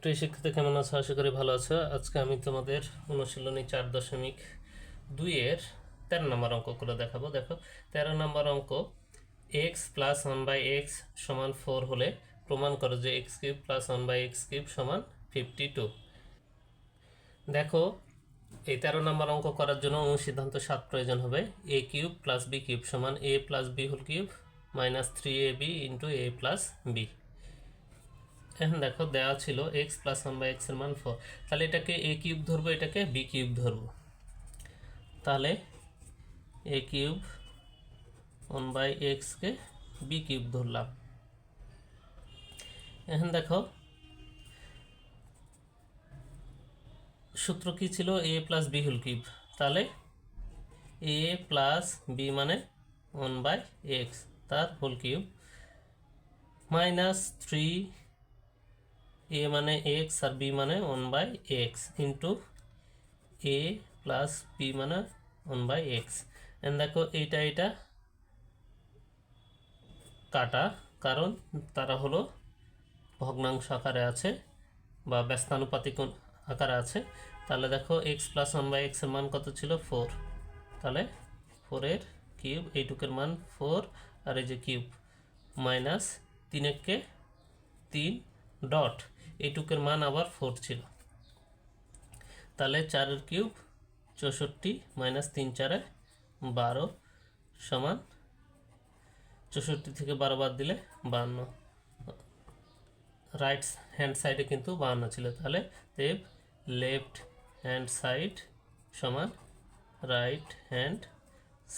প্রিয় শিক্ষিত কেমন আছো? আশা করি ভালো আছো। আজকে আমি তোমাদের অনুশীলনী চার দশমিক দুইয়ের তেরো নম্বর অঙ্ক করে দেখাবো। দেখো, তেরো নম্বর অঙ্ক X plus one by X সমান ফোর হলে প্রমাণ করো যে X cube plus one by X cube সমান ফিফটি টু দেখো, এই তেরো নম্বর অঙ্ক করার জন্য অনুসিদ্ধান্ত সাত প্রয়োজন হবে। A cube plus B cube সমান A plus B whole cube minus three A B into A plus B এখন দেখো দেওয়া ছিল এক্স প্লাস ওয়ান বাই এক্সের মান ফোর তাহলে এটাকে এ কিউব ধরবো, এটাকে বি কিউব ধরবো। তাহলে এ কিউব ওয়ান বাই এক্সকে বি কিউব ধরলাম। এখন দেখো, সূত্র কি ছিল? A plus B whole cube তাহলে এ প্লাস বি মানে ওয়ান বাই এক্স তার whole cube minus three A মানে এক্স আর বি মানে one by X into A plus B মানে ওয়ান বাই এক্স এন্ড দেখো এইটা এটা কাটা, কারণ তারা হলো ভগ্নাংশ আকারে আছে বা ব্যস্তানুপাতিক আকারে আছে। তাহলে দেখো এক্স প্লাস ওয়ান বাই এক্সের মান কত ছিল? ফোর তাহলে ফোরের কিউব এইটুকের মান ফোর আর এই যে কিউব মাইনাস তিনেককে তিন ডট এইটুকের মান আবার ফোর ছিল। তাহলে চারের কিউব চৌষট্টি মাইনাস তিন চারে বারো সমান চৌষট্টি থেকে বারো বাদ দিলে বান্ন। রাইট হ্যান্ড সাইডে কিন্তু বাহান্ন ছিল। তাহলে দেব লেফট হ্যান্ড সাইড সমান রাইট হ্যান্ড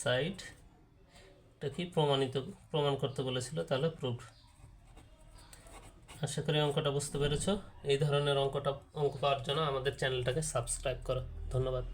সাইড এটা কি প্রমাণিত, প্রমাণ করতে বলেছিল? তাহলে প্রুফ আশা করি অঙ্কটা বুঝতে পেরেছ। এই ধরনের অঙ্কটা অঙ্ক পাওয়ার জন্য আমাদের চ্যানেলটাকে সাবস্ক্রাইব করো। ধন্যবাদ।